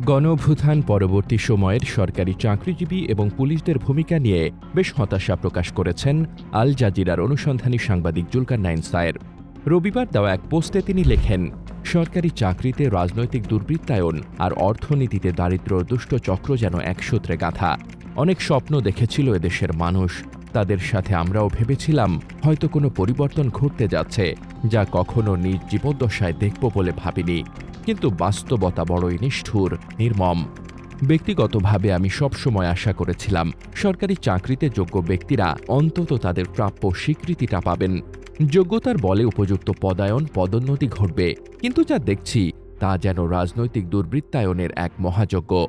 গণভূথান পরবর্তী সময়ের সরকারি চাকরিজীবী এবং পুলিশদের ভূমিকা নিয়ে বেশ হতাশা প্রকাশ করেছেন আল জাজিরার অনুসন্ধানী সাংবাদিক জুলকার নাইন সায়ের। রবিবার দেওয়া এক পোস্টে তিনি লেখেন, সরকারি চাকরিতে রাজনৈতিক দুর্বৃত্তায়ন আর অর্থনীতিতে দারিদ্র দুষ্ট চক্র যেন একসূত্রে গাঁথা। অনেক স্বপ্ন দেখেছিল এদেশের মানুষ। তাদের সাথে আমরাও ভেবেছিলাম হয়তো কোনো পরিবর্তন ঘটতে যাচ্ছে, যা কখনো নিজ জীবদ্দশায় দেখব বলে ভাবিনি। কিন্তু বাস্তবতা বড়ই নিষ্ঠুর, নির্মম। ব্যক্তিগতভাবে আমি সবসময় আশা করেছিলাম, সরকারি চাকরিতে যোগ্য ব্যক্তিরা অন্তত তাদের প্রাপ্য স্বীকৃতিটা পাবেন। যোগ্যতার বলে উপযুক্ত পদায়ন, পদোন্নতি ঘটবে, কিন্তু যা দেখছি তা যেন রাজনৈতিক দুর্বৃত্তায়নের এক মহাযজ্ঞ।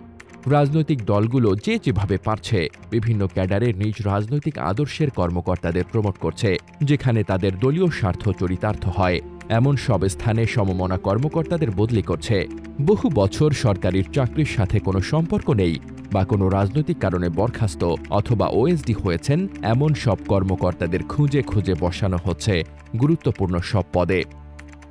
রাজনৈতিক দলগুলো যে যেভাবে পারছে, বিভিন্ন ক্যাডারের নিজ রাজনৈতিক আদর্শের কর্মকর্তাদের প্রমোট করছে, যেখানে তাদের দলীয় স্বার্থ চরিতার্থ হয়। এমন সব স্থানে সমমনা কর্মকর্তাদের বদলি করছে। বহু বছর সরকারির চাকরির সাথে কোনো সম্পর্ক নেই বা কোনো রাজনৈতিক কারণে বরখাস্ত অথবা ওএসডি হয়েছেন এমন সব কর্মকর্তাদের খুঁজে খুঁজে বসানো হচ্ছে গুরুত্বপূর্ণ সব পদে।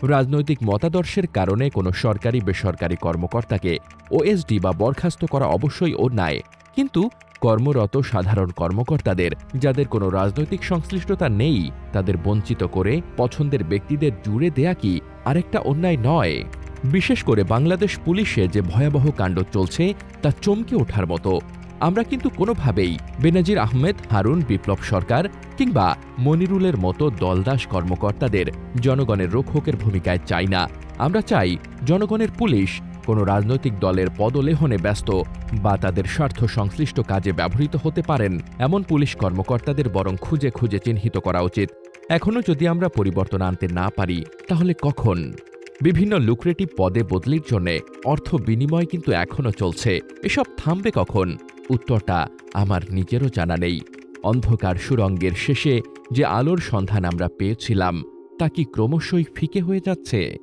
রাজনৈতিক মতাদর্শের কারণে কোনো সরকারি বেসরকারি কর্মকর্তাকে ওএসডি বা বরখাস্ত করা অবশ্যই অন্যায়। কিন্তু কর্মরত সাধারণ কর্মকর্তাদের, যাদের কোনো রাজনৈতিক সংশ্লিষ্টতা নেই, তাদের বঞ্চিত করে পছন্দের ব্যক্তিদের জুড়ে দেয়া কি আরেকটা অন্যায় নয়? বিশেষ করে বাংলাদেশ পুলিশে যে ভয়াবহ কাণ্ড চলছে, তা চমকে ওঠার মতো। আমরা কিন্তু কোনোভাবেই বেনাজির আহমেদ, হারুন, বিপ্লব সরকার কিংবা মনিরুলের মতো দলদাস কর্মকর্তাদের, জনগণের রক্ষকের ভূমিকায় চাই না। আমরা চাই জনগণের পুলিশ কোনো রাজনৈতিক দলের পদলেহনে ব্যস্ত বা তাদের স্বার্থ সংশ্লিষ্ট কাজে ব্যবহৃত হতে পারেন, এমন পুলিশ কর্মকর্তাদের বরং খুঁজে খুঁজে চিহ্নিত করা উচিত। এখনও যদি আমরা পরিবর্তন আনতে না পারি, তাহলে কখন? বিভিন্ন লুক্রেটিভ পদে বদলির জন্য অর্থ বিনিময় কিন্তু এখনও চলছে। এসব থামবে কখন? উত্তরটা আমার নিজেরও জানা নেই। অন্ধকার সুরঙ্গের শেষে যে আলোর সন্ধান আমরা পেয়েছিলাম, তা কি ক্রমশই ফিকে হয়ে যাচ্ছে?